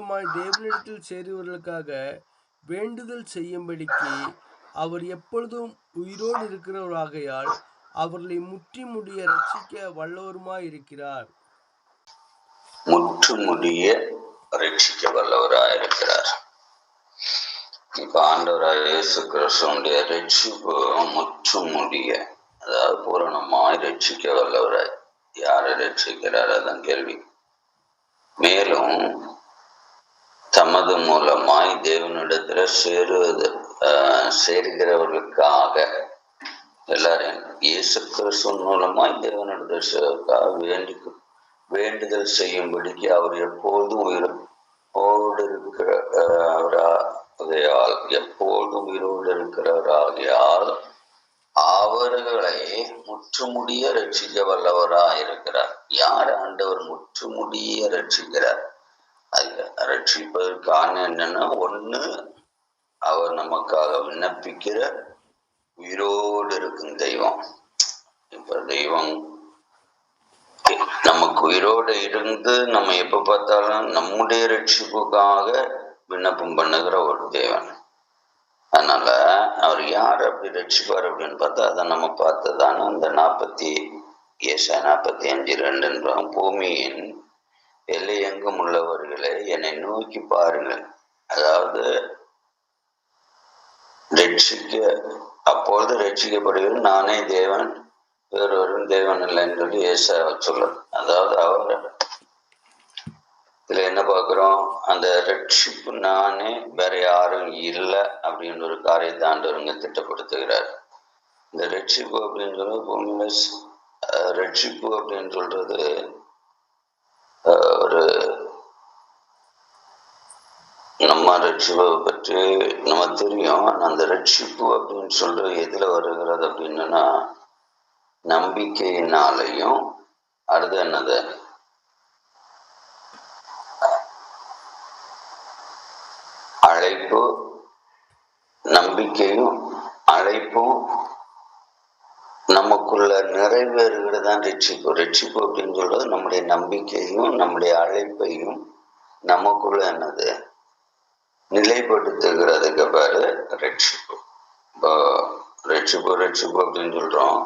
மூலமாய் தேவனிடத்தில் சேருவர்களுக்காக வேண்டுதல் செய்யும்படிக்கு அவர் எப்பொழுதும் உயிரோடு இருக்கிறவராகையால் அவர்களை முற்றி முடிய ரட்சிக்க வல்லவருமாய் இருக்கிறார். முற்று முடிய ரட்சிக்க வல்லவராய் இருக்கிறார். இப்ப ஆண்டவராய் இயேசு கிறிஸ்துவனுடைய ரட்சிப்பு முற்று முடிய அதாவது பூரணமாய் ரட்சிக்க வல்லவராய். யாரை ரட்சிக்கிறார் அதான் கேள்வி. மேலும் தமது மூலமாய் தேவனிடத்துல சேருவது ஆஹ், சேருகிறவர்களுக்காக. எல்லாரையும் இயேசு கிறிஸ்து மூலமாய் தேவனிடத்தில் சேருவதற்காக வேண்டி வேண்டுதல் செய்யும்படிக்கு அவர் எப்போதும் உயிரோடு இருக்கிறவராகையால் எப்போதும் உயிரோடு இருக்கிறவராகையால் அவர்களை முற்றுமுடிய ரட்சிக்க வல்லவராய் இருக்கிறார் யார் ஆண்டவர் முற்றுமுடிய ரட்சிக்கிறார்? ரட்சிப்பதற்கான என்னன்னா ஒண்ணு அவர் நமக்காக விண்ணப்பிக்கிற உயிரோடு இருக்கும் தெய்வம். இப்ப தெய்வம் நமக்கு உயிரோடு இருந்து நம்ம எப்ப பார்த்தாலும் நம்முடைய ரட்சிப்புக்காக விண்ணப்பம் பண்ணுகிற ஒரு தேவன். அதனால அவர் யார் அப்படி ரட்சிப்பார் அப்படின்னு பார்த்தா அதை நம்ம பார்த்ததான அந்த நாற்பத்தி ஏசா நாற்பத்தி அஞ்சு ரெண்டுன்ற பூமியின் எல்லை எங்கும் உள்ளவர்களே என்னை நோக்கி பாருங்கள். அதாவது ரட்சிக்க அப்பொழுது ரட்சிக்கப்படுகிற நானே தேவன் வேறொரும் தேவன் இல்லைன்னு சொல்லி ஏசாவை சொல்ல அதாவது அவர் இதுல என்ன பார்க்கிறோம்? அந்த ரட்சிப்பு நானே வேற யாரும் இல்லை அப்படின்னு ஒரு காரியத்தை ஆண்டவருங்க திட்டப்படுத்துகிறார். இந்த ரட்சிப்பு அப்படின்னு சொல்றது பூமியில ரட்சிப்பு அப்படின்னு சொல்றது ஒரு நம்ம ரட்சிப்பை பற்றி நம்ம தெரியும். அந்த ரட்சிப்பு அப்படின்னு சொல்ற எதுல வருகிறது அப்படின்னா நம்பிக்கையினாலையும். அடுத்து என்னது? அழைப்பு நம்பிக்கையும் அழைப்பும் நமக்குள்ள நிறைவேறுகிறது தான் ரட்சிப்பு. ரட்சிப்பு அப்படின்னு சொல்றது நம்முடைய நம்பிக்கையும் நம்முடைய அழைப்பையும் நமக்குள்ள என்னது? நிலைப்படுத்துகிறதுக்கு பேரு ரட்சிப்பு. இப்போ ரட்சிப்பு ரட்சிப்பு அப்படின்னு சொல்றோம்.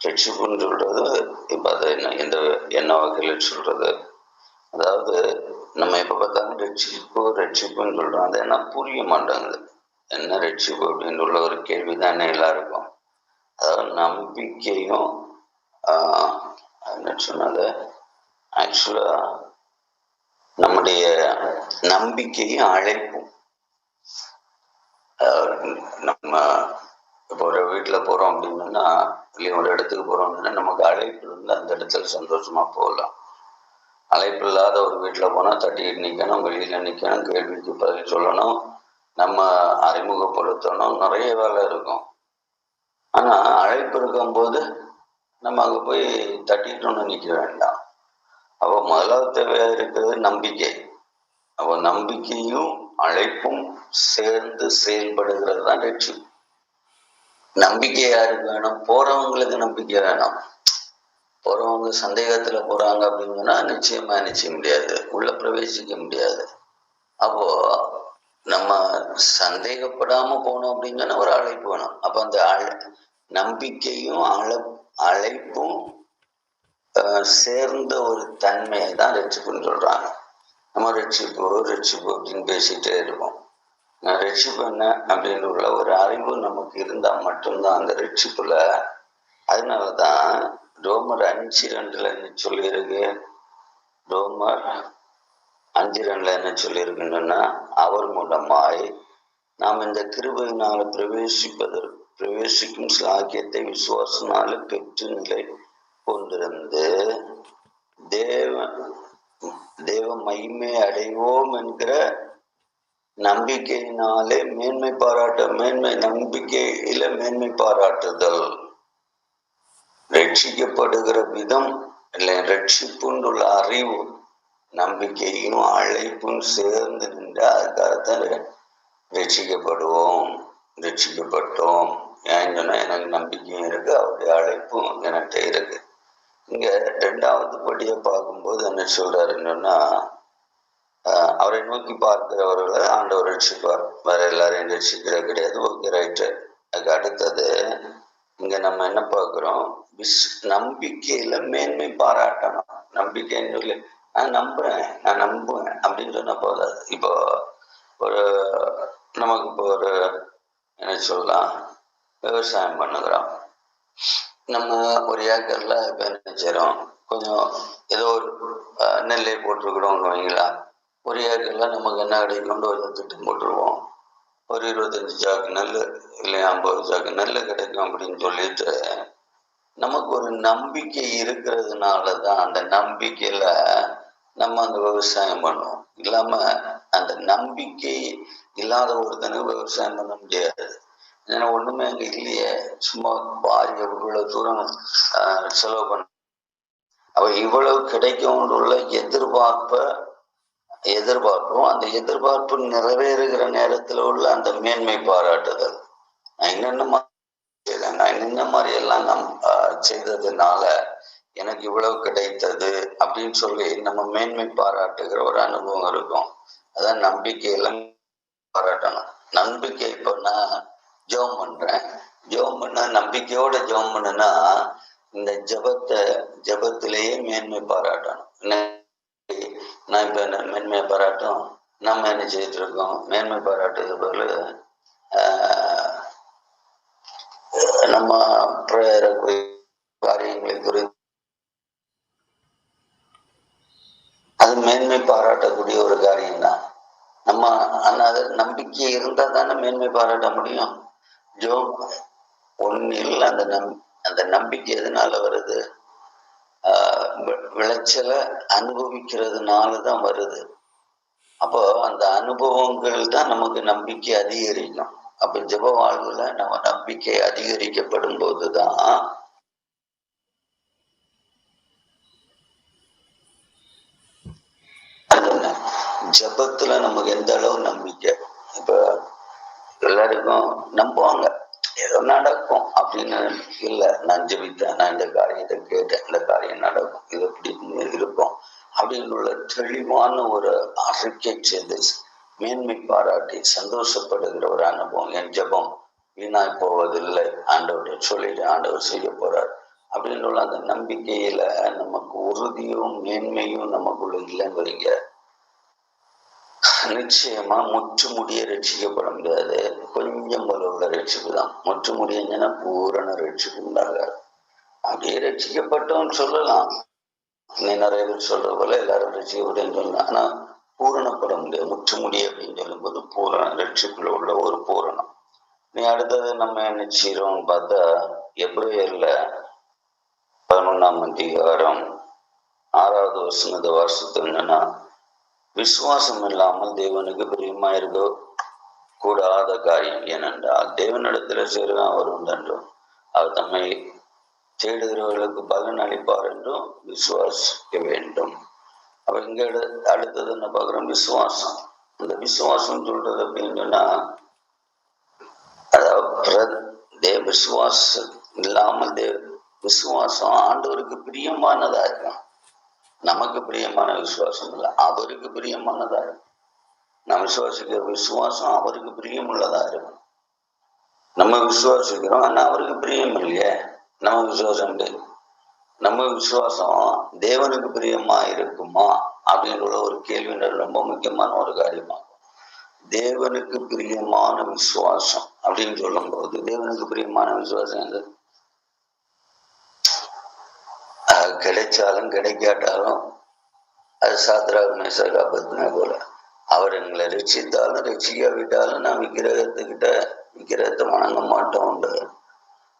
ரட்சிப்புன்னு சொல்றது இப்போ அதை என்ன எந்த என்ன வகையில் சொல்றது? அதாவது நம்ம எப்போ பார்த்தாலும் ரட்சிப்பு ரட்சிப்புன்னு சொல்றோம். அது என்ன புரிய மாட்டேங்குது. என்ன ரட்சிப்பு அப்படின்னு உள்ள ஒரு கேள்வி தானே எல்லாருக்கும். நம்பிக்கையும் ஆஹ், என்ன சொன்னது ஆக்சுவலா நம்முடைய நம்பிக்கையும் அழைப்பும். அஹ் நம்ம இப்போ ஒரு வீட்டில் போகிறோம் அப்படின்னா இல்லை ஒரு இடத்துக்கு போகிறோம் அப்படின்னா நமக்கு அழைப்பு இருந்து அந்த இடத்துல சந்தோஷமா போகலாம். அழைப்பு இல்லாத ஒரு வீட்டில் போனால் தட்டிட்டு நிற்கணும் வெளியில் நிற்கணும் கேள்விக்கு பதில் சொல்லணும் நம்ம அறிமுகப்படுத்தணும் நிறைய வேலை இருக்கும். ஆனால் அழைப்பு இருக்கும்போது நம்ம அங்கே போய் தட்டிட்டோன்னு நிற்க வேண்டாம். அப்போ முதலாவது தேவையா இருக்கிறது நம்பிக்கை. அப்போ நம்பிக்கையும் அழைப்பும் சேர்ந்து செயல்படுகிறது தான் ரட்சிப்பு நம்பிக்கை யாருக்கு வேணும்? போறவங்களுக்கு நம்பிக்கை வேணும். போறவங்க சந்தேகத்துல போறாங்க அப்படின்னு சொன்னா நிச்சயமா நிச்சய முடியாது. உள்ள பிரவேசிக்க முடியாது. அப்போ நம்ம சந்தேகப்படாம போனோம் அப்படின்னு சொன்னா ஒரு அழைப்பு வேணும். அப்ப அந்த நம்பிக்கையும் அழைப்பும் சேர்ந்த ஒரு தன்மையை தான் ரட்சிப்புன்னு சொல்றாங்க. நம்ம ரட்சிப்பு ரட்சிப்பு அப்படின்னு பேசிட்டே இருப்போம். நான் ரட்சிப்பு என்ன அப்படின்னு உள்ள ஒரு அறிவு நமக்கு இருந்தா மட்டும்தான் அந்த ரட்சிப்புல. அதனாலதான் ரோமர் அஞ்சு ரெண்டுல என்ன சொல்லியிருக்கு? ரோமர் அஞ்சு ரெண்டுல என்ன சொல்லியிருக்கணும்னா அவர் மூலமாய் நாம் இந்த கிருபையினால பிரவேசிப்பதற்கு பிரவேசிக்கும் சாக்கியத்தை விசுவாசனால பெற்று நிலை கொண்டிருந்து தேவ தேவ மகிமை அடைவோம் என்கிற நம்பிக்கையினாலே மேன்மை பாராட்ட மேன்மை நம்பிக்கையில மேன்மை பாராட்டுதல். ரட்சிக்கப்படுகிற விதம் இல்லை ரட்சிப்புண்டுள்ள அறிவு. நம்பிக்கையும் அழைப்பும் சேர்ந்து நின்று அதுக்காகத்தான் ரட்சிக்கப்படுவோம் ரட்சிக்கப்பட்டோம். ஏன்னு சொன்னால் எனக்கு நம்பிக்கையும் இருக்கு அவருடைய அழைப்பும் என்கிட்ட இருக்கு. இங்க ரெண்டாவது படியை பார்க்கும்போது என்ன சொல்றாருன்னா சொன்னா அவரை நோக்கி பார்க்கிறவர்களை ஆண்டவர் ரட்சிப்பார். வேற எல்லாரையும் ரட்சிக்கிறது கிடையாது. ஓகே ரைட்டு அதுக்கு அடுத்தது இங்க நம்ம என்ன பார்க்கிறோம்? விஸ் நம்பிக்கையில மேன்மை பாராட்டணும். நம்பிக்கைன்னு சொல்லி நான் நம்புறேன். நான் நம்புவேன். அப்படின்னு சொன்ன போதாது. இப்போ ஒரு நமக்கு இப்போ ஒரு என்ன சொல்லலாம் விவசாயம் பண்ணுகிறோம். நம்ம ஒரு ஏக்கர்ல இப்ப என்ன செய்கிறோம் கொஞ்சம் ஏதோ ஒரு நெல்லை போட்டிருக்கிறோம்னு வைங்களா. ஒரு ஏக்கர்ல நமக்கு என்ன கிடைக்கும் ஒரு திட்டம் போட்டுருவோம். ஒரு இருபத்தஞ்சு சாக்கு நெல் இல்லை ஐம்பது சாக்கு நெல் கிடைக்கும் அப்படின்னு சொல்லிட்டு நமக்கு ஒரு நம்பிக்கை இருக்கிறதுனால தான் அந்த நம்பிக்கையில நம்ம அந்த விவசாயம் பண்ணுவோம். இல்லாம அந்த நம்பிக்கை இல்லாத ஒருத்தனுக்கு விவசாயம் பண்ண முடியாது. ஏன்னா ஒண்ணுமே அங்க இல்லையே. சும்மா பாரி இவ்வளவு தூரம் செலவு பண்ண அவ இவ்வளவு கிடைக்கும் உள்ள எதிர்பார்ப்ப எதிர்பார்ப்போம் அந்த எதிர்பார்ப்பு நிறைவேறுகிற நேரத்துல உள்ள அந்த மேன்மை பாராட்டுதல். என்னென்ன மாதிரி செய்தேன் என்னென்ன மாதிரி எல்லாம் நம் செய்ததுனால எனக்கு இவ்வளவு கிடைத்தது அப்படின்னு சொல்லி நம்ம மேன்மை பாராட்டுகிற ஒரு அனுபவம் இருக்கும். அதான் நம்பிக்கையில பாராட்டணும். நம்பிக்கை இப்போ நான் ஜெபம் பண்றேன். ஜெபம் பண்ண நம்பிக்கையோட ஜெபம் பண்ணுனா இந்த ஜபத்தை ஜபத்திலேயே மேன்மை பாராட்டணும். நான் இப்ப என்ன மேன்மை பாராட்டும்? நம்ம என்ன செய்துட்டு இருக்கோம்? மேன்மை பாராட்டுறது போல நம்ம பிரேயரை குறி காரியங்களை குறித்து அது மேன்மை பாராட்டக்கூடிய ஒரு காரியம்தான் நம்ம ஆனா அது நம்பிக்கை இருந்தா தானே மேன்மை பாராட்ட முடியும். ஜோ ஒன்னில் அந்த நம் அந்த நம்பிக்கை எதனால வருது? ஆஹ் வி- விளைச்சலை அனுபவிக்கிறதுனால தான் வருது. அப்போ அந்த அனுபவங்கள் தான் நமக்கு நம்பிக்கை அதிகரிக்கும். அப்ப ஜெப வாழ்வுல நம்ம நம்பிக்கை அதிகரிக்கப்படும் போதுதான் ஜபத்துல ஜெபத்துல நமக்கு எந்த அளவு நம்பிக்கை? இப்ப எல்லாருக்கும் நம்புவாங்க. ஏதோ நடக்கும் அப்படின்னு இல்லை. நான் ஜெபித்தேன். நான் இந்த காரியத்தை கேட்டேன். இந்த காரியம் நடக்கும். இது எப்படி இருக்கும் அப்படின்னு உள்ள தெளிவான ஒரு அறிக்கை செய்து மேன்மை பாராட்டி சந்தோஷப்படுகிற ஒரு அனுபவம். என் ஜெபம் வீணாய் போவதில்லை. ஆண்டவர் சொல்லிட்டு ஆண்டவர் செய்ய போறார் அப்படின்னு உள்ள அந்த நம்பிக்கையில நமக்கு உறுதியும் மேன்மையும் நமக்குள்ள இல்லைன்னு வரீங்க நிச்சயமா முற்று முடிய ரட்சிக்கப்பட முடியாது. கொஞ்சம் உள்ள ரட்சிப்பு தான். முற்று முடியுங்கன்னா பூரண ரட்சிப்பு உண்டாகாது. அப்படியே ரட்சிக்கப்பட்டோம்னு சொல்லலாம். நீ நிறைய பேர் சொல்ற போல எல்லாரும் ரட்சிக்கப்பட்டேன்னு சொல்லலாம். ஆனா பூரணப்பட முடியாது. முற்று முடிய அப்படின்னு சொல்லும்போது பூரண ரட்சிப்புல உள்ள ஒரு பூரணம். நீ அடுத்தது நம்ம என்ன செய்யறோம்னு பார்த்தா எப்ரேயர்ல பதினொன்னாம் அதிகாரம் ஆறாவது வருஷம் இந்த வருஷத்து என்னன்னா விசுவாசம் இல்லாமல் தேவனுக்கு பிரியமா இருக்க கூடாத காரியம் ஏனென்றால் தேவனிடத்துல சேருதான் அவர் உண்டென்றும் அவர் தம்மை தேடுகிறவர்களுக்கு பலன் அளிப்பார் என்றும் விசுவாசிக்க வேண்டும். அப்ப இங்க அடுத்தது என்ன பாக்குறோம் விசுவாசம். இந்த விசுவாசம் சொல்றது அப்படின்னு சொன்னா அதாவது தேவ விசுவாசம் இல்லாமல் தேவ விசுவாசம் ஆண்டவருக்கு பிரியமானதா இருக்கும் நமக்கு பிரியமான விசுவாசம் இல்லை அவருக்கு பிரியமானதா இருக்கும் நம்ம விசுவாசிக்கிற விசுவாசம் அவருக்கு பிரியமுள்ளதா இருக்கும் நம்ம விசுவாசிக்கிறோம் ஆனா அவருக்கு பிரியம் இல்லையே. நம்ம விசுவாசம் நம்ம விசுவாசம் தேவனுக்கு பிரியமா இருக்குமா அப்படின்ற ஒரு கேள்வி ரொம்ப முக்கியமான ஒரு காரியமாகும் தேவனுக்கு பிரியமான விசுவாசம் அப்படின்னு சொல்லும்போது தேவனுக்கு பிரியமான விசுவாசம் எது அது கிடைச்சாலும் கிடைக்காட்டாலும் அது சாத்திராக மேசாக பத்தின போல. அவர் எங்களை ரட்சித்தாலும் ரட்சிக்காவிட்டாலும் நான் விக்கிரகத்துக்கிட்ட விக்கிரகத்தை வணங்க மாட்டோம் உண்டு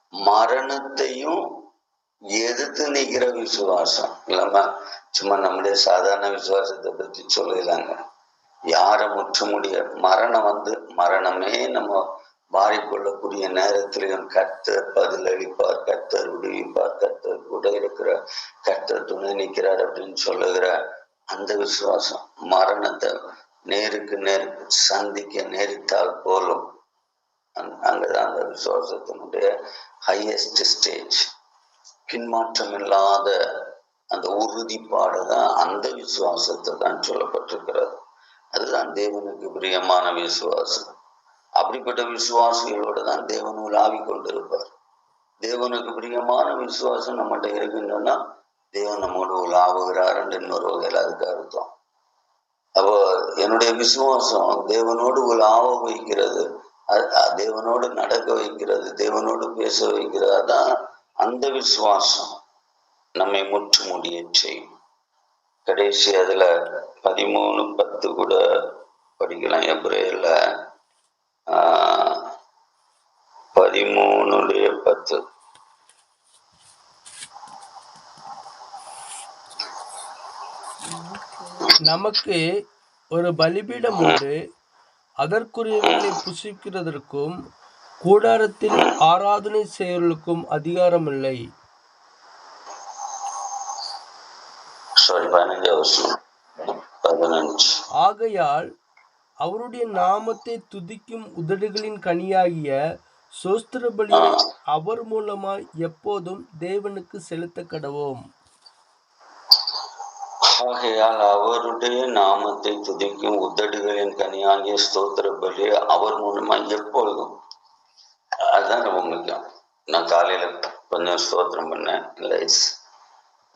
மரணத்தையும் எதிர்த்து நிக்கிற விசுவாசம். இல்லாம சும்மா நம்முடைய சாதாரண விசுவாசத்தை பத்தி சொல்லிடலாங்க. யாரை முற்ற முடிய மரணம் வந்து மரணமே நம்ம மாறிக்கொள்ளக்கூடிய நேரத்திலையும் கர்த்தர் பதிலளிப்பார் கர்த்தர் விடுவிப்பார் கர்த்தர் கூட இருக்கிறார் கர்த்தர் துணை நிற்கிறார் அப்படின்னு சொல்லுகிறார் அந்த விசுவாசம் மரணத்தை நேருக்கு நேர் சந்திக்க நேரிட்டால் போலும். அங்கதான் அந்த விசுவாசத்தினுடைய ஹையஸ்ட் ஸ்டேஜ் பின்மாற்றம் இல்லாத அந்த உறுதிப்பாடு தான் அந்த விசுவாசத்தை தான் சொல்லப்பட்டிருக்கிறது. அதுதான் தேவனுக்கு பிரியமான விசுவாசம். அப்படிப்பட்ட விசுவாசிகளோடு தான் தேவன் உலாவி கொண்டிருப்பார் தேவனுக்கு பிரியமான விசுவாசம் நம்மகிட்ட இருக்குன்னா தேவன் நம்மோடு உலாவுகிறார் என்று இன்னொரு வகையில் அதுக்கு அர்த்தம். அப்போ என்னுடைய விசுவாசம் தேவனோடு உலாவ வைக்கிறது தேவனோடு நடக்க வைக்கிறது தேவனோடு பேச வைக்கிறது தான் அந்த விசுவாசம் நம்மை முற்று முடிய செய்யும். கடைசி அதுல பதிமூணு பத்து கூட படிக்கலாம் எப்ரேல பதிமூணுடைய பத்து. நமக்கு ஒரு பலிபீடம் உண்டு. அதற்குரியவைகளை புசிக்கிறதற்கும் கூடாரத்தில் ஆராதனை செய்வதற்கும் அதிகாரம் இல்லை ஆகையால் அவருடைய நாமத்தை துதிக்கும் உதடுகளின் கனியாகிய சோஸ்திர பலியை அவர் மூலமாய் எப்போதும் தேவனுக்கு செலுத்த கடவோம் ஆகையால் அவருடைய நாமத்தை துதிக்கும் உதடுகளின் கனியாகிய ஸ்தோத்திர பலி அவர் மூலமா எப்பொழுதும் அதுதான் ரொம்ப முக்கியம். நான் காலையில கொஞ்சம் ஸ்தோத்திரம் பண்ணேன். இல்லை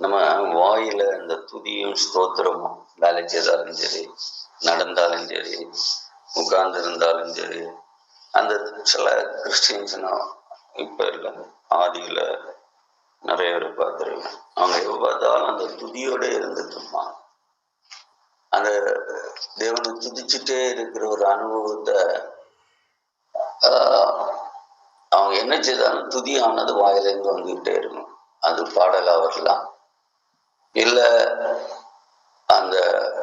நம்ம வாயில இந்த துதியும் ஸ்தோத்திரமும் வேலை செய்தாலும் சரி நடந்தாலும் சரி உட்கார்ந்து இருந்தாலும் சரி அந்த சில கிறிஸ்டின்ஸ்னா இப்ப இல்லை ஆதியில நிறைய பேர் பார்த்துருக்கேன். அவங்க எப்ப பார்த்தாலும் அந்த துதியோட இருந்துட்டு அந்த தேவனை துதிச்சுட்டே இருக்கிற ஒரு அனுபவத்தை ஆஹ், அவங்க என்ன செய்தாலும் துதி ஆனது வாயிலிருந்து வந்துகிட்டே இருக்கும். அது பாடலா வரலாம் இல்ல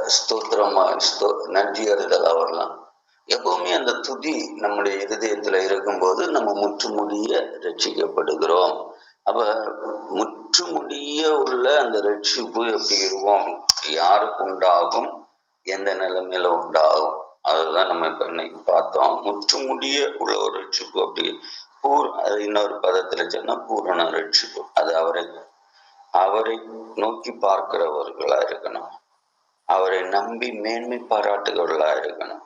ஸ்தோத்திரமா ஸ்தோ நன்றி அறிதல் வரலாம் எப்பவுமே அந்த துதி நம்முடைய இருதயத்துல இருக்கும்போது நம்ம முற்றுமுடிய ரட்சிக்கப்படுகிறோம். அப்ப முற்றுமுடிய உள்ள அந்த ரட்சிப்பு எப்படி இருக்கும்? யாருக்கு உண்டாகும்? எந்த நிலைமையில உண்டாகும்? அதுதான் நம்ம இப்ப இன்னைக்கு பார்த்தோம். முற்றுமுடிய உள்ள ஒரு ரட்சிப்பு அப்படி. பூர் அது இன்னொரு பதத்துல சொன்னா பூரண ரட்சிப்பு. அது அவரை அவரை நோக்கி பார்க்கிறவர்களா இருக்கணும். அவரை நம்பி மேன்மை பாராட்டுகிறவர்களா இருக்கணும்.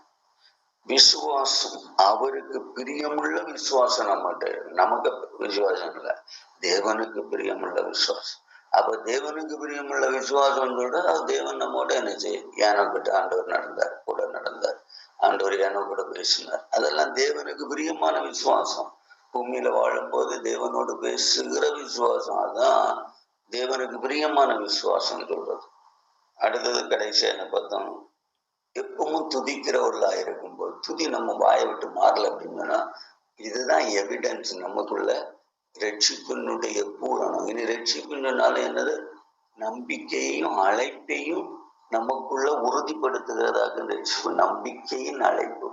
விசுவாசம் அவருக்கு பிரியமுள்ள விசுவாசம் நம்மகிட்ட நமக்கு விசுவாசம் இல்லை. தேவனுக்கு பிரியமுள்ள விசுவாசம். அப்ப தேவனுக்கு பிரியமுள்ள விசுவாசம் சொல்ற அது தேவன் நம்மோட என்ன செய்யும் ஏனோக்கிட்ட ஆண்டவர் நடந்தார் கூட நடந்தார். ஆண்டவர் ஏனோ கூட பேசினார். அதெல்லாம் தேவனுக்கு பிரியமான விசுவாசம். பூமியில வாழும்போது தேவனோடு பேசுகிற விசுவாசம். அதான் தேவனுக்கு பிரியமான விசுவாசம் சொல்றது. அடுத்தது கடைசியாக என்ன பார்த்தோம்? எப்பவும் துதிக்கிறவர்களா இருக்கும்போது துதி நம்ம வாயை விட்டு மாறல அப்படின்னா இதுதான் எவிடன்ஸ் நமக்குள்ள ரட்சிப்பினுடைய பூரணம். இனி ரட்சிப்புனால என்னது? நம்பிக்கையையும் அழைப்பையும் நமக்குள்ள உறுதிப்படுத்துகிறதாக ரட்சிப்பு நம்பிக்கையின் அழைப்பு.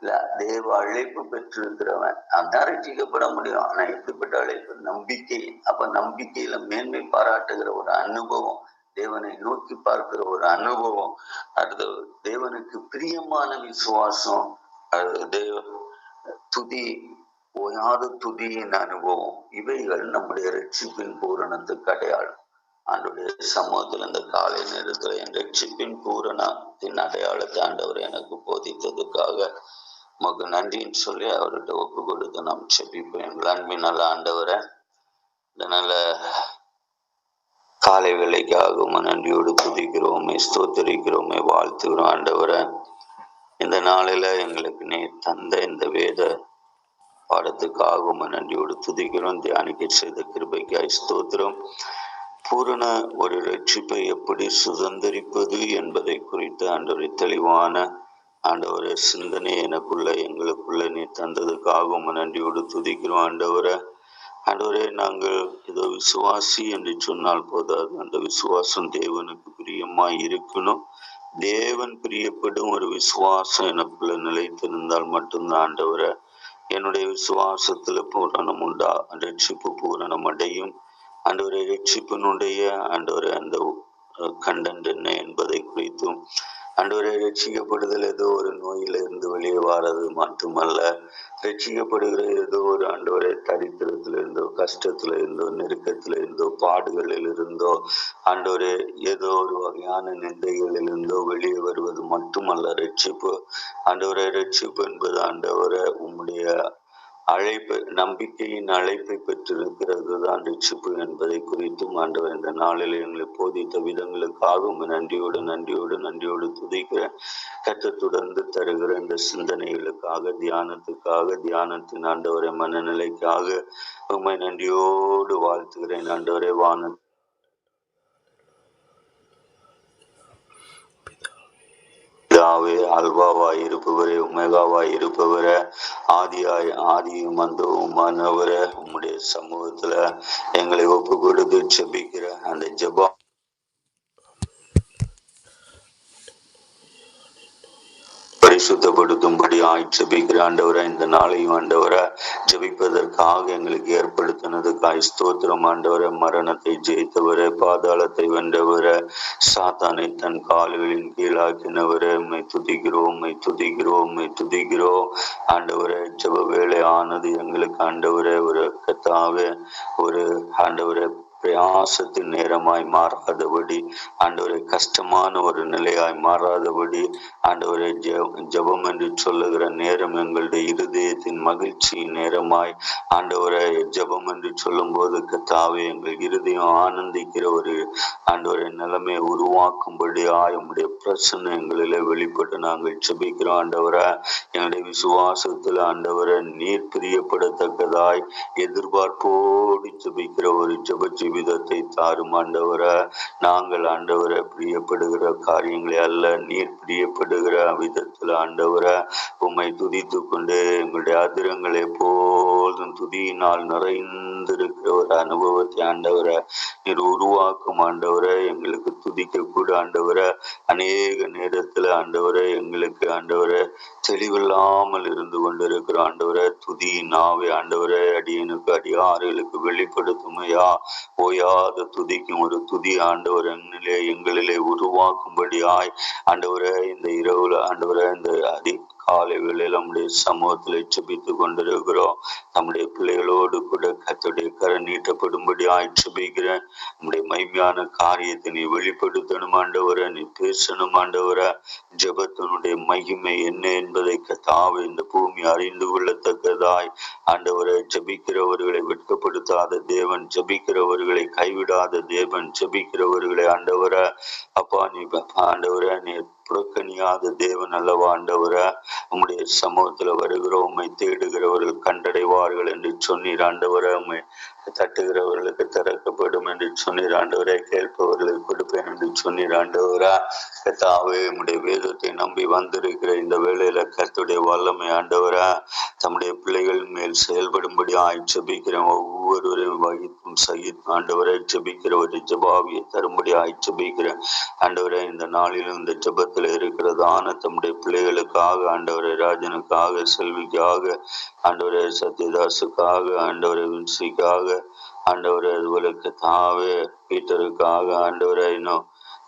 இல்ல தேவ அழைப்பு பெற்றிருக்கிறவன் அதான் ரட்சிக்கப்பட முடியும். ஆனா எப்படிப்பட்ட அழைப்பு நம்பிக்கை. அப்ப நம்பிக்கையில மேன்மை பாராட்டுகிற ஒரு அனுபவம் தேவனை நோக்கி பார்க்கிற ஒரு அனுபவம் அடுத்தது தேவனுக்கு பிரியமான விசுவாசம் தேவ துதி ஓயாத துதியின் அனுபவம் இவைகள் நம்முடைய ரட்சிப்பின் பூரணத்துக்கு அடையாளம். ஆண்டுடைய சமூகத்தில் இந்த காலை நேரத்தில் என் ரட்சிப்பின் பூரணத்தின் அடையாளத்தை ஆண்டவர் எனக்கு போதித்ததுக்காக உமக்கு நன்றின்னு சொல்லி அவர்கிட்ட ஒப்பு கொடுத்து நாம் செபிப்போம். எங்கள் அன்பின் நல்ல ஆண்டவரை இந்த நல்ல காலை வேலைக்காக உம நன்றியோடு துதிக்கிறோமே ஸ்தோத்தரிக்கிறோமே வாழ்த்துகிறோம் ஆண்டவரை. இந்த நாளில எங்களுக்கு நீ தந்த இந்த வேத பாடத்துக்காக உம நன்றியோடு துதிக்கிறோம் தியானிக்க செய்த கிருபைக்காய் ஸ்தோத்திரம். பூரண ஒரு ரட்சிப்பை எப்படி சுதந்திரிப்பது என்பதை குறித்து ஆண்டவரை தெளிவான ஆண்டவரை சிந்தனை எனக்குள்ள எங்களுக்குள்ள நீ தந்ததுக்காக உம நன்றியோடு துதிக்கிறோம் ஆண்டவரை. ஆண்டவரே நாங்கள் ஏதோ விசுவாசி என்று சொன்னால் போதாது. அந்த விசுவாசம் தேவனுக்கு பிரியமாய் இருக்கணும். தேவன் பிரியப்படும் ஒரு விசுவாசம் எனக்குள்ள நிலைத்திருந்தால் மட்டும்தான் ஆண்டவரை என்னுடைய விசுவாசத்துல பூரணம் உண்டா? ரட்சிப்பு பூரணம் அடையும். ஆண்டவரை ரட்சிப்பினுடைய ஆண்டவரை அந்த கண்டன்ட் என்ன என்பதை குறித்தும் அன்றுவரை ரட்சிக்கப்படுதல் ஏதோ ஒரு நோயிலிருந்து வெளியே வாரது மட்டுமல்ல ரட்சிக்கப்படுகிற ஏதோ ஒரு ஆண்டவரை தரித்திரத்துல இருந்தோ கஷ்டத்துல இருந்தோ நெருக்கத்துல இருந்தோ பாடுகளில் இருந்தோ ஆண்டவரே ஏதோ ஒரு வகையான நிந்தைகளில் இருந்தோ வெளியே வருவது மட்டுமல்ல ரட்சிப்பு. ஆண்டவரை ரட்சிப்பு என்பது ஆண்டவரை உம்முடைய அழைப்பு நம்பிக்கையின் அழைப்பை பெற்றிருக்கிறது தான் ரட்சிப்பு என்பதை குறித்தும் ஆண்டவர் இந்த நாளில் எங்களை போதித்த விதங்களுக்காக நன்றியோடு நன்றியோடு நன்றியோடு துதிக்கிறேன். கற்று தொடர்ந்து தருகிற இந்த சிந்தனைகளுக்காக தியானத்துக்காக தியானத்தின் ஆண்டவரை மனநிலைக்காக உம்மை நன்றியோடு வாழ்த்துகிறேன் ஆண்டவரை. வான பிதாவே அல்வாவாய் இருப்பவரே உமேகாவாய் இருப்பவரே ஆதியாய் ஆதியும் அந்தவுமானவரே உம்முடைய சமூகத்துல எங்களை ஒப்பு கொடுத்து ஜெபிக்கிற அந்த ஜெபம் பரிசுத்தப்படுத்தும்படி ஆய்ச்சபிக்கிற ஆண்டவரை இந்த நாளையும் ஆண்டவரை ஜபிப்பதற்காக எங்களுக்கு ஏற்படுத்தினதுக்காய் ஸ்தோத்திரம் ஆண்டவர. மரணத்தை ஜெயித்தவர பாதாளத்தை வென்றவர சாத்தானை தன் கால்களின் கீழாக்கினவர. உம்மை துதிக்கிறோம் உம்மை துதிக்கிறோம் உம்மை துதிக்கிறோம். ஆண்டவர ஜப வேலை ஆனது எங்களுக்கு ஆண்டவர. ஒரு கத்தாவே ஒரு ஆண்டவரை பிரயாசத்தின் நேரமாய் மாறாதபடி ஆண்டவரை கஷ்டமான ஒரு நிலையாய் மாறாதபடி ஆண்டவரை ஜபம் ஜெபம் என்று சொல்லுகிற நேரம் எங்களுடைய இருதயத்தின் மகிழ்ச்சியின் நேரமாய் ஆண்டவரை ஜெபம் என்று சொல்லும்போது கத்தாவே எங்கள் இருதயம் ஆனந்திக்கிற ஒரு ஆண்டவரை நிலைமையை உருவாக்கும்படி ஆயமுடைய பிரச்சனை எங்களிலே வெளிப்பட்டு நாங்கள் ஜபிக்கிறோம் ஆண்டவரை. எங்களுடைய விசுவாசத்தில் ஆண்டவரை நீர் பிரியப்படத்தக்கதாய் எதிர்பார்ப்போடு ஜபிக்கிற ஒரு ஜெப ஜீவிதத்தை தாரும் ஆண்டவரை. நாங்கள் ஆண்டவரை பிரியப்படுகிற காரியங்களை அல்ல நீர் பிரியப்படுகிற விதத்தில் ஆண்டவரை. உம்மை துதித்து கொண்டு எங்களுடைய அதிரங்களை போதும் துதியினால் நிறைந்திருக்கிற ஒரு அனுபவத்தை ஆண்டவரை நீர் உருவாக்கும் ஆண்டவரை. எங்களுக்கு துதிக்க கூட ஆண்டவர. அநேக நேரத்துல ஆண்டவரை எங்களுக்கு ஆண்டவரை தெளிவில்லாமல் இருந்து கொண்டிருக்கிற ஆண்டவரை துதி நாவை ஆண்டவரை அடியனுக்கு அடியாறுகளுக்கு வெளிப்படுத்துமையா ஓயாது துதிக்கும் ஒரு துதி ஆண்டவர் எங்களிலே எங்களிலே உருவாக்கும்படியாய். ஆண்டவரே இந்த இரவுல ஆண்டவரே இந்த அதி காலை வேளையில் நம்முடைய சமூகத்தில் ஜபித்து கொண்டிருக்கிறோம். நம்முடைய பிள்ளைகளோடு கூட கத்துடைய கரை நீட்டப்படும்படி ஆட்சேபிக்கிறேன் நம்முடைய மைமையான காரியத்தை நீ வெளிப்படுத்தணும் ஆண்டவரை நீ பேசணும் ஆண்டவரை. ஜபத்தினுடைய மகிமை என்ன என்பதை கத்தாவை இந்த பூமி அறிந்து கொள்ளத்தக்கதாய் ஆண்டவரை ஜபிக்கிறவர்களை வெட்கப்படுத்தாத தேவன் ஜபிக்கிறவர்களை கைவிடாத தேவன் ஜபிக்கிறவர்களை ஆண்டவரை. அப்பா நீ ஆண்டவரை நீ புறக்கணியாத தேவன் அல்லவா ஆண்டவரை? உம்முடைய சமூகத்துல வருகிறோம் உம்மை தேடுகிறவர்கள் கண்டடைவார்கள் என்று சொன்னீர் ஆண்டவரை. உண்மை தட்டுகிறவர்களுக்கு திறக்கப்படும் என்று சொன்னீர். ஆண்டவரே கேட்பவர்களுக்கு கொடுப்பேன் என்று சொன்னீர். ஆண்டவரா கத்தாவே உம்முடைய வேதத்தை நம்பி வந்திருக்கிற இந்த வேளையில கத்துடைய வல்லமை ஆண்டவரா தம்முடைய பிள்ளைகள் மேல் செயல்படும்படி ஆய்ச்சபிக்கிறேன் ஒவ்வொருவரையும் வகித்தும் சகித் ஆண்டவரை ஜபிக்கிற ஒரு ஜபாவியை தரும்படி ஆய்ச்சபிக்கிறேன் ஆண்டவரே இந்த நாளிலும் இந்த ஜெபத்தில் இருக்கிறதான தம்முடைய பிள்ளைகளுக்காக ஆண்டவரை ராஜனுக்காக செல்விக்காக ஆண்டவரே சத்யதாசுக்காக ஆண்டவரை வின்சிக்காக ஆண்டவரை அதுபோல தாவே பீட்டருக்காக ஆண்டவரை இன்னும்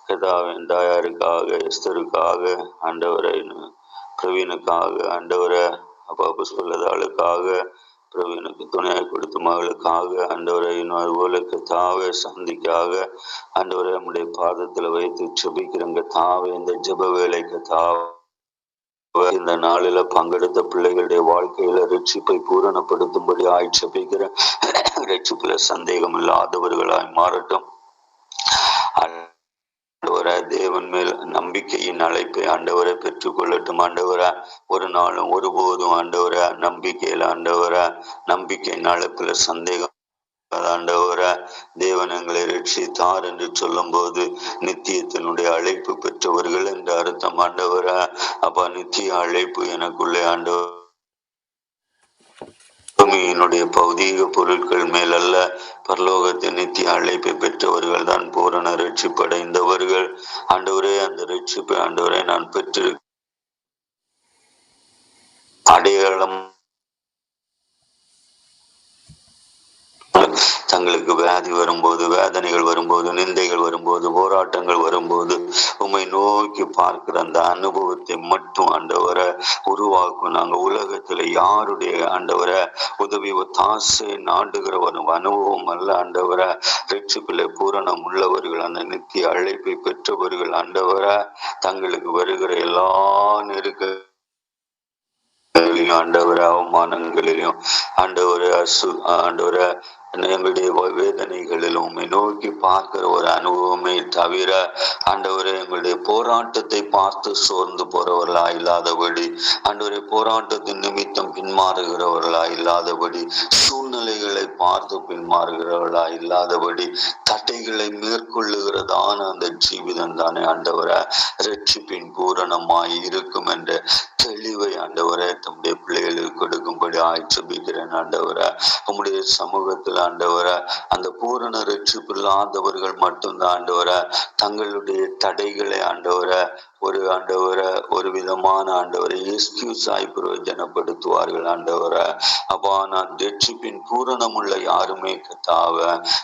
கதாவின் தாயாருக்காக எஸ்தருக்காக ஆண்டவரை இன்னும் பிரவீனுக்காக ஆண்டவரை அப்பா சொல்லதாளுக்காக பிரவீனுக்கு துணையாக கொடுத்த மகளுக்காக ஆண்டவரை இன்னும் அதுபோல தாவே சந்திக்காக ஆண்டவரை நம்முடைய பாதத்தில் வைத்து ஜபிக்கிறங்க தாவே இந்த ஜப வேலைக்கு தாவே இந்த நாளில பங்கெடுத்த பிள்ளைகளுடைய வாழ்க்கையில ரட்சிப்பை பூரணப்படுத்தும்படி ஆட்சேபிக்கிற ரட்சிப்புல சந்தேகம் இல்லாதவர்களாய் மாறட்டும். ஆண்டவரே தேவன் மேல் நம்பிக்கையின் அழைப்பை ஆண்டவரை பெற்றுக்கொள்ளட்டும் ஆண்டவரே ஒரு நாளும் ஒருபோதும் ஆண்டவரே நம்பிக்கையில் ஆண்டவரே நம்பிக்கையின் அழைப்புல சந்தேகம் ஆண்டவரே தேவன் எங்களை ரட்சித்தார் என்று சொல்லும்போது நித்தியத்தினுடைய அழைப்பு பெற்றவர்கள் என்று அர்த்தம். ஆண்டவர அப்பா நித்திய அழைப்பு எனக்குள்ளே ஆண்டவர் பூமியினுடைய பௌதீக பொருட்கள் மேலல்ல பரலோகத்தின் நித்திய அழைப்பை பெற்றவர்கள் தான் பூரண ரட்சிப்படைந்தவர்கள் ஆண்டவரே அந்த ரட்சிப்பை ஆண்டவரை நான் பெற்றிருக்க அடையாளம் தங்களுக்கு வியாதி வரும்போது வேதனைகள் வரும்போது நிந்தைகள் வரும்போது போராட்டங்கள் வரும்போது உண்மை நோக்கி பார்க்கிற அந்த அனுபவத்தை மட்டும் ஆண்டவரை உருவாக்கும். நாங்க உலகத்துல யாருடைய ஆண்டவரை? உதவி ஒத்தாசை நாடுகிற ஒரு அனுபவம் அல்ல ஆண்டவரை. ரட்சிப்பில் பூரணம் உள்ளவர்கள் அந்த நித்திய அழைப்பை பெற்றவர்கள் ஆண்டவரை. தங்களுக்கு வருகிற எல்லா நெருக்க ஆண்டவர அவமானங்களிலும் ஆண்டவர அசு ஆண்டவர எங்களுடைய வேதனைகளிலும் உண்மை நோக்கி பார்க்கிற ஒரு அனுபவமே தவிர ஆண்டவரே எங்களுடைய போராட்டத்தை பார்த்து சோர்ந்து போறவர்களா இல்லாதபடி ஆண்டவரை போராட்டத்தின் நிமித்தம் பின்மாறுகிறவர்களா இல்லாதபடி சூழ்நிலைகளை பார்த்து பின்மாறுகிறவர்களா இல்லாதபடி தட்டைகளை மேற்கொள்ளுகிறதான அந்த ஜீவிதம் தானே ஆண்டவரை. ரட்சிப்பின் பூரணமாய் இருக்கும் என்ற தெளிவை ஆண்டவரை தம்முடைய பிள்ளைகளுக்கு கொடுக்கும்படி ஆய்ச்சபிக்கிறேன் ஆண்டவரை. நம்முடைய சமூகத்தில் ஆண்டவரை. அந்த பூரண ரட்சிப்பு இல்லாதவர்கள் மட்டும்தான் ஆண்டவரை. தங்களுடைய தடைகளை ஆண்டவரை. ஒரு ஆண்டவரை ஒரு விதமான ஆண்டவரை எஸ்கியூஸ் ஆய் பிரயோஜனப்படுத்துவார்கள் ஆண்டவரை. அப்பா நான் ரட்சிப்பின் பூரணமுள்ள யாருமே கத்தாவ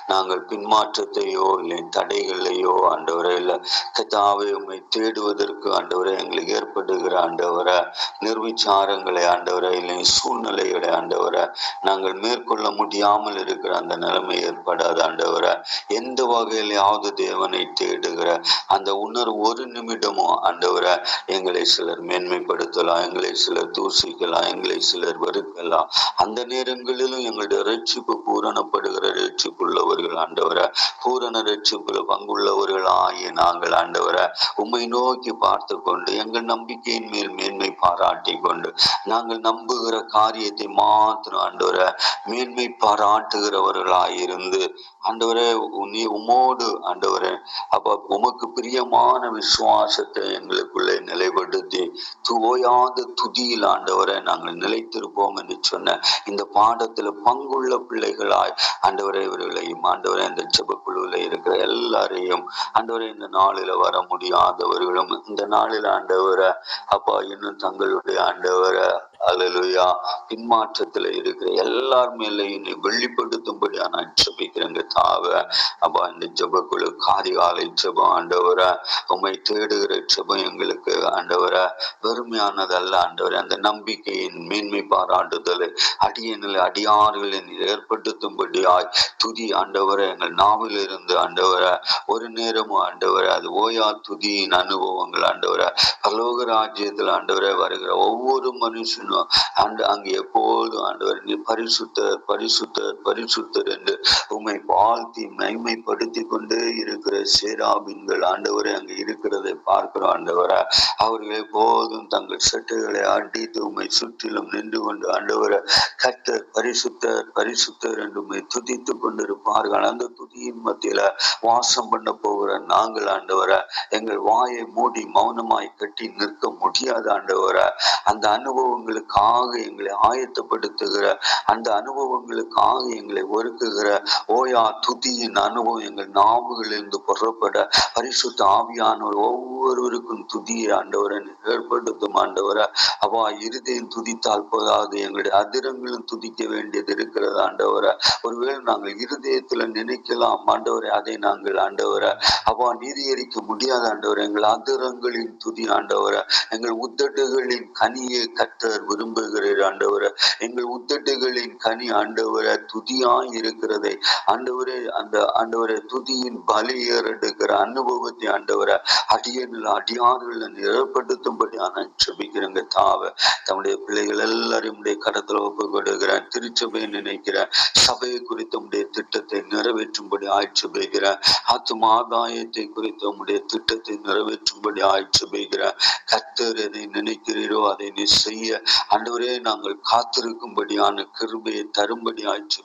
நாங்கள் பின்மாற்றத்தையோ இல்லை தடைகளையோ ஆண்டவரை இல்லை கத்தாவை உண்மை தேடுவதற்கு ஆண்டவரை எங்களுக்கு ஏற்படுகிற ஆண்டவரை நிர்விச்சாரங்களை ஆண்டவரை இல்லை சூழ்நிலைகளை ஆண்டவரை நாங்கள் மேற்கொள்ள முடியாமல் இருக்கிற அந்த நிலைமை ஏற்படாத ஆண்டவரை. எந்த வகையிலையாவது தேவனை தேடுகிற அந்த உணர்வு ஒரு நிமிடமும் ஆண்டவரை எங்களை சிலர் மேன்மைப்படுத்தலாம் எங்களை சிலர் தூசிக்கலாம் எங்களை சிலர் வெறுக்கலாம். அந்த நேரங்களிலும் எங்களுடைய ரட்சிப்பு பூரணப்படுகிற ரட்சிப்புள்ளவர்கள் ஆண்டவரை பூரண ரட்சிப்புல பங்குள்ளவர்கள் ஆகிய நாங்கள் ஆண்டவரை உம்மை நோக்கி பார்த்து கொண்டு எங்கள் நம்பிக்கையின் மேல் மேன்மை பாராட்டி கொண்டு நாங்கள் நம்புகிற காரியத்தை மாத்திரம் ஆண்டவரை மேன்மை பாராட்டுகிறவர்களாயிருந்து ஆண்டவரை நீ உமோடு ஆண்டவரை அப்ப உமக்கு பிரியமான விசுவாசத்தை எங்களுக்குள்ளே நிலைப்படுத்தி துவையாத துதியில் ஆண்டவரை நாங்கள் நிலைத்திருப்போம் என்று சொன்ன இந்த பாடத்துல பங்குள்ள பிள்ளைகளாய் ஆண்டவரை இவர்களையும் ஆண்டவரை இந்த ஜெபக்குழுவில் இருக்கிற எல்லாரையும் ஆண்டவரை இந்த நாளில வர முடியாதவர்களும் இந்த நாளில் ஆண்டவரை அப்பா இன்னும் தங்களுடைய ஆண்டவரை அலலுயா பின்மாற்றத்துல இருக்கிற எல்லார் மேலையும் நீ வெளிப்படுத்தும்படி நான் ஜபிக்கிறேங்க தாவ. அப்பா இந்த குழு காரிகாலை ஜபம் ஆண்டவரை. உம்மை தேடுகிற ஜபம் எங்களுக்கு ஆண்டவரை. பெருமையானதல்ல ஆண்டவரை. அந்த நம்பிக்கையின் மேன்மை பாராட்டுதலை அடியனில் அடியார்களை நீர் ஏற்படுத்தும்படியாய் துதி ஆண்டவரை. எங்கள் நாவில் இருந்து ஆண்டவரை. ஒரு நேரமும் ஆண்டவரை அது ஓயா துதியின் அனுபவங்கள் ஆண்டவரை. பரலோக ராஜ்யத்தில் ஆண்டவரை வருகிற ஒவ்வொரு மனுஷனும் ஆண்டு அங்கு எப்போதும் ஆண்டவர் நீ பரிசுத்தர் பரிசுத்தர் பரிசுத்தர் என்று உம்மை வாழ்த்தி மைமைப்படுத்தி கொண்டே இருக்கிற சேராபின்கள் ஆண்டவரை அங்கு இருக்கிறதை பார்க்கிறோம் ஆண்டவரா அவர்கள் எப்போதும் தங்கள் சட்டைகளை அடித்து உண்மை சுற்றிலும் நின்று கொண்டு ஆண்டவரை கத்தர் பரிசுத்தர் பரிசுத்தர் என்று உண்மை துதித்து கொண்டிருப்பார்கள். அந்த துதியின் மத்தியில வாசம் பண்ண போகிற நாங்கள் ஆண்டவரை எங்கள் வாயை மூடி மௌனமாய் கட்டி நிற்க முடியாத ஆண்டவரை. அந்த அனுபவங்களுக்கு அனுபவங்களுக்காக எங்களை ஆயத்தப்படுத்துகிற அந்த அனுபவங்களுக்காக எங்களை ஒருக்குகிற ஓயா துதியின் அனுபவம் எங்கள் நாவுகளிலிருந்து புறப்பட பரிசுத்த ஆவியானவர் ஒவ்வொருவருக்கும் துதியை ஆண்டவரை ஏற்படுத்தும் ஆண்டவரை. அவா இருதயம் துதித்தால் போதாது எங்களுடைய அதிரங்களும் துதிக்க வேண்டியது இருக்கிறது ஆண்டவரை. ஒருவேளை நாங்கள் இருதயத்துல நினைக்கலாம் ஆண்டவரை அதை நாங்கள் ஆண்டவரை. அவா நீதியரிக்க முடியாத ஆண்டவரை எங்கள் அதிரங்களின் துதி ஆண்டவரை. எங்கள் உத்தட்டுகளின் கனியை கத்தர் விரும்புகிறீர் ஆண்டவரை. எங்கள் உத்தட்டுகளின் கனி ஆண்டவர துதியாய் இருக்கிறதை ஆண்டவரே அந்த ஆண்டவரை துதியின் பலி ஏறெடுக்கிற அனுபவத்தை ஆண்டவரை அடியர்கள் அடியார்கள் நிறப்படுத்தும்படி நான் தாவ. தம்முடைய பிள்ளைகள் எல்லாரையும் உடைய கடத்துல ஒப்பு கொடுக்கிறேன் திருச்சபையை நினைக்கிறேன். சபையை குறித்த உடைய திட்டத்தை நிறைவேற்றும்படி ஆய்ச்சி பெய்கிறேன் ஆத்தும ஆதாயத்தை குறித்த உடைய திட்டத்தை நிறைவேற்றும்படி ஆய்ச்சி பெய்கிறேன் கத்தர் எதை நினைக்கிறீரோ அதை நீ செய்ய ஆண்டவரே நாங்கள் காத்திருக்கும்படியான கிருபையை தரும்படியாய் ஆய்ச்சி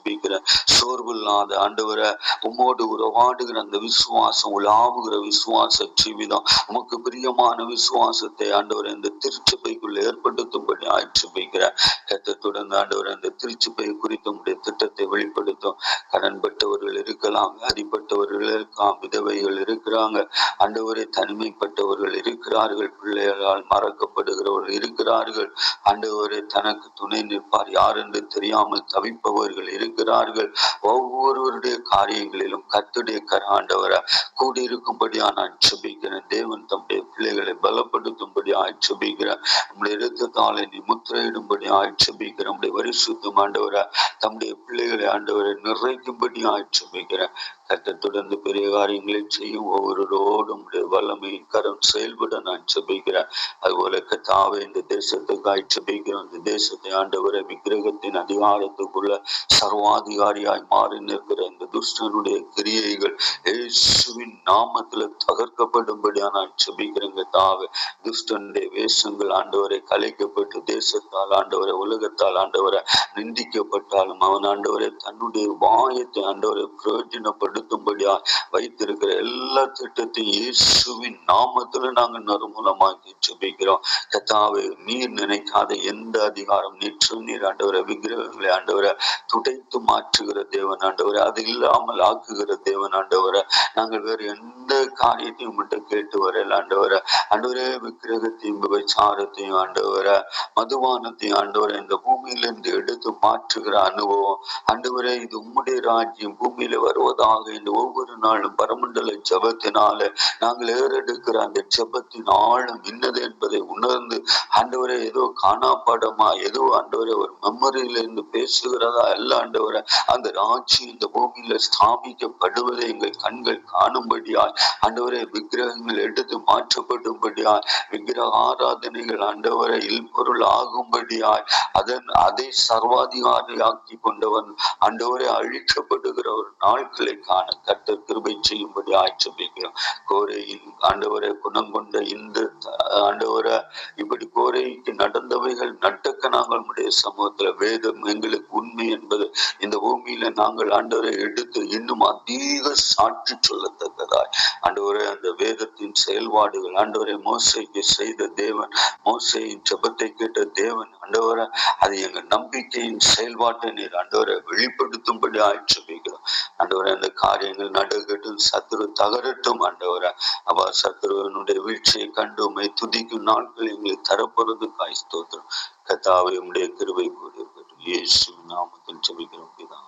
சோர்வில்லாத ஆண்டவரை உம்மோடு உறவாடுகிற அந்த விசுவாசம் உலாவுகிற விசுவாச ஜீவிதம் உமக்கு பிரியமான விசுவாசத்தை ஆண்டவர் இந்த திருச்சபைக்குள் ஏற்படுத்தும்படி ஆட்சேபிக்கிறேன் கத்தத்துடன் ஆண்டவர் அந்த திருச்சபை குறித்து உடைய திட்டத்தை வெளிப்படுத்தும். கடன்பட்டவர்கள் இருக்கலாம் அடிப்பட்டவர்கள் இருக்கலாம் விதவைகள் இருக்கிறாங்க. ஆண்டவரை தனிமைப்பட்டவர்கள் இருக்கிறார்கள் பிள்ளைகளால் மறக்கப்படுகிறவர்கள் இருக்கிறார்கள். ஆண்டவரை தனக்கு துணை நிற்பார். யார் என்று தெரியாமல் தவிப்பவர்கள் இருக்கிறார்கள். ஒவ்வொருவருடைய காரியங்களிலும் கத்துடைய கராண்டவரை கூடியிருக்கும்படியா நான் சுபிக்கிறேன் தேவன் தம்முடைய பிள்ளைகளை பலப்படுத்தும்படி ஆட்சபிக்கிறேன் நம்முடைய இரத்தத்தாலை நீ முத்திரையிடும்படி ஆட்சபிக்கிறேன் நம்முடைய வரிசுத்தம் ஆண்டவரை தம்முடைய பிள்ளைகளை ஆண்டவரை நிறைக்கும்படி ஆட்சபிக்கிறேன் கத்த தொடர்ந்து பெரிய காரியங்களை செய்யும் ஒவ்வொருவரோடும் வல்லமையின் கரம் செயல்பட நான் செபிக்கிறேன் அதுபோல கத்தாவை இந்த தேசத்துக்காய் செபிக்கிறோம் இந்த தேசத்தை ஆண்டவரை விக்கிரகத்தின் அதிகாரத்துக்குள்ள சர்வாதிகாரியாய் மாறி நிற்கிற இந்த துஷ்டனுடைய கிரியைகள் இயேசுவின் நாமத்துல தகர்க்கப்படும்படியா நான் செபிக்கிறேங்க தாவே துஷ்டனுடைய வேஷங்கள் ஆண்டவரை கலைக்கப்பட்டு தேசத்தால் ஆண்டவரை உலகத்தால் ஆண்டவரை நிந்திக்கப்பட்டாலும் அவன் ஆண்டவரை தன்னுடைய வாயத்தை ஆண்டவரை பிரயோஜனப்படுத்தும்படியா வைத்திருக்கிற எல்லா திட்டத்தையும் இயேசுவின் நாமத்துல நாங்க நறுமூலமாக்கி ஜெபிக்கிறோம். கத்தாவை நீர் நினைக்காத எந்த அதிகாரம் நேற்று நீர் ஆண்டவரை விக்கிரகங்களை ஆண்டவரை துடைத்து மாற்றுகிற தேவன் ஆண்டவரை அது இல்லாமல் ஆக்குகிற தேவன் ஆண்டவரை நாங்கள் வேறு எந்த காரியத்தையும் மட்டும் கேட்டு வரல ஆண்டவரை. ஆண்டவரே விக்கிரகத்தையும் விபச்சாரத்தையும் ஆண்டவரை மதுவானத்தையும் ஆண்டவரை இந்த பூமியிலிருந்து எடுத்து மாற்றுகிற அனுபவம். ஆண்டவரே இது உம்முடைய ராஜ்யம் பூமியில வருவதாக இந்த ஒவ்வொரு நாளும் பரமண்டல ஜபத்தினால நாங்கள் ஏறெடுக்கிற அந்த ஜபத்தின் ஆழம் இன்னது என்பதை உணர்ந்து ஆண்டவரை ஏதோ காணாப்பாடமா ஏதோ ஆண்டவரை ஒரு மெமரியில இருந்து பேசுகிறதா? அல்ல ஆண்டவரை அந்த ராஜ்யம் இந்த பூமியில ஸ்தாபிக்கப்படுவதை எங்கள் கண்கள் காணும்படியாய் ஆண்டவரை விக்கிரகங்கள் எடுத்து மாற்றப்படும்படியாய் விக்கிரக ஆராதனைகள் ஆண்டவரை இல்பொருள் ஆகும்படியாய் அதன் அதை சர்வாதிகாரியாக்கி கொண்டவன் ஆண்டவரை அழிக்கப்படுகிற ஒரு நாட்களை காண கட்டு கிருபை செய்யும்படி ஆட்சேபிக்கிறோம் கோரையில் ஆண்டவரை குணம் கொண்ட இந்த ஆண்டவரை இப்படி கோரைக்கு நடந்தவைகள் நட்டக்க நாங்கள் உடைய சமூகத்துல வேதம் எங்களுக்கு உண்மை என்பது இந்த பூமியில நாங்கள் ஆண்டவரை எடுத்து இன்னும் அதிக சாட்சி சொல்லத்தக்கதாய். ஆண்டவரை அந்த வேதத்தின் செயல்பாடுகள் ஆண்டவரை மோசைக்கு செய்த தேவன் மோசையின் ஜபத்தை கேட்ட தேவன் ஆண்டவரை அது எங்க நம்பிக்கையின் செயல்பாட்டை நீர் ஆண்டவரை வெளிப்படுத்தும்படி ஆட்சேபிக்கிறோம் ஆண்டவரை அந்த காரியங்கள் நடக்கட்டும் சத்துரு தகரட்டும் ஆண்டவரை. அவ சத்ருவனுடைய வீழ்ச்சியை கண்டு உண்மை துதிக்கும் நாட்கள் எங்களுக்கு தரப்போறதுக்காய் ஸ்தோத்திரம். கத்தாவை உடைய கிருவை கூடியிருக்கட்டும். இயேசு நாமத்தில் ஜெபிக்கிறோம் பிதா.